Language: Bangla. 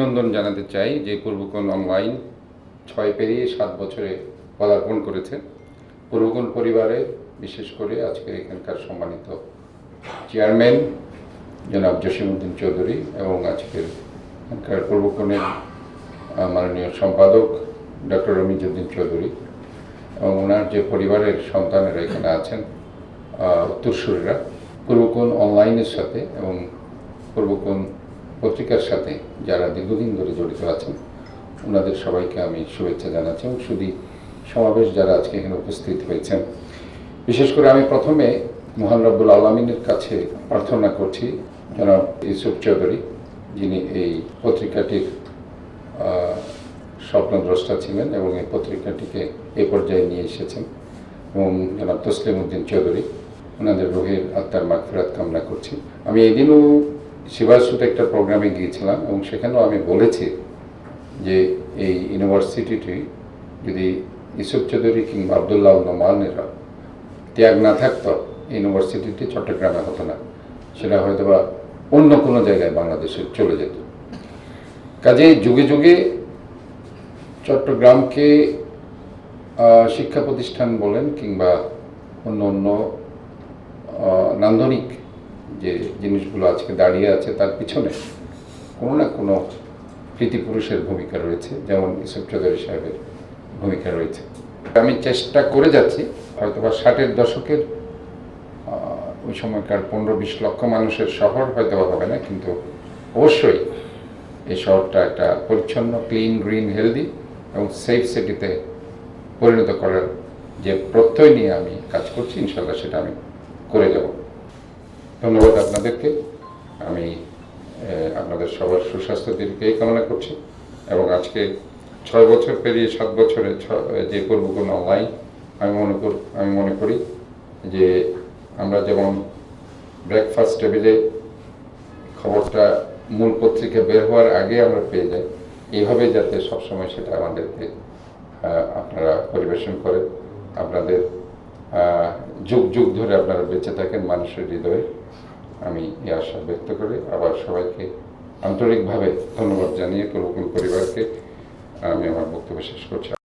অভিনন্দন জানাতে চাই যে পূর্বকোণ অনলাইন ছয় পেরিয়ে সাত বছরে পদার্পণ করেছে। পূর্বকোণ পরিবারে বিশেষ করে আজকের এখানকার সম্মানিত চেয়ারম্যান জনাব জসিমউদ্দিন চৌধুরী এবং আজকের এখানকার পূর্বকোণের মাননীয় সম্পাদক ডক্টর রমিজউদ্দিন চৌধুরী এবং ওনার যে পরিবারের সন্তানেরা এখানে আছেন উত্তরসূরিরা। পূর্বকোণ অনলাইনের সাথে এবং পূর্বকোণ পত্রিকার সাথে যারা দীর্ঘদিন ধরে জড়িত আছেন, ওনাদের সবাইকে আমি শুভেচ্ছা জানাচ্ছি এবং শুধু সমাবেশ যারা আজকে এখানে উপস্থিত হয়েছেন। বিশেষ করে আমি প্রথমে মোহান রব্বুল আলমিনের কাছে প্রার্থনা করছি, জনাব ইউসুফ চৌধুরী, যিনি এই পত্রিকাটির স্বপ্নদ্রষ্টা ছিলেন এবং এই পত্রিকাটিকে এ পর্যায়ে নিয়ে এসেছেন। এবং জনাব তসলিম উদ্দিন চৌধুরী, ওনাদের রোহের আত্মার মাগফিরাত কামনা করছি। আমি এদিনও শিবাসুতে একটা প্রোগ্রামে গিয়েছিলাম এবং সেখানেও আমি বলেছি যে এই ইউনিভার্সিটিটি যদি ইসুফ চৌধুরী কিংবা আবদুল্লাহ নোমানেরা ত্যাগ না থাকতো ইউনিভার্সিটিটি চট্টগ্রামে হতো না। সেটা হয়তো বা অন্য কোনো জায়গায় বাংলাদেশে চলে যেত। কাজে যুগে যুগে চট্টগ্রামকে শিক্ষা প্রতিষ্ঠান বলেন কিংবা অন্য অন্য নান্দনিক যে জিনিসগুলো আজকে দাঁড়িয়ে আছে তার পিছনে কোনো না কোনো প্রীতিপুরুষের ভূমিকা রয়েছে, যেমন ইসুফ চৌধুরী সাহেবের ভূমিকা রয়েছে। আমি চেষ্টা করে যাচ্ছি হয়তো বা ষাটের দশকের ওই সময়কার পনেরো বিশ লক্ষ মানুষের শহর হয়তো হবে না, কিন্তু অবশ্যই এই শহরটা একটা পরিচ্ছন্ন, ক্লিন, গ্রিন, হেলদি এবং সেফ সিটিতে পরিণত করার যে প্রত্যয় নিয়ে আমি কাজ করছি ইনশাল্লাহ সেটা আমি করে যাব। ধন্যবাদ আপনাদেরকে। আমি আপনাদের সবার সুস্বাস্থ্য এই কামনা করছি এবং আজকে ছয় বছর পেরিয়ে সাত বছরে যে পূর্বকোণ অনলাইন আমি মনে কর, আমি মনে করি যে আমরা যেমন ব্রেকফাস্ট টেবিলে খবরটা মূল পত্রিকা বের হওয়ার আগে আমরা পেয়ে যাই এইভাবে যাতে সবসময় সেটা আমাদেরকে আপনারা পরিবেশন করেন। আপনাদের যুগ যুগ ধরে আপনারা বেঁচে থাকেন মানুষের হৃদয়ে। আমি এই আশা ব্যক্ত করে। আবার সবাইকে আন্তরিকভাবে ধন্যবাদ জানিয়ে পূর্বকুল পরিবারকে আমি আমার বক্তব্য শেষ করছি।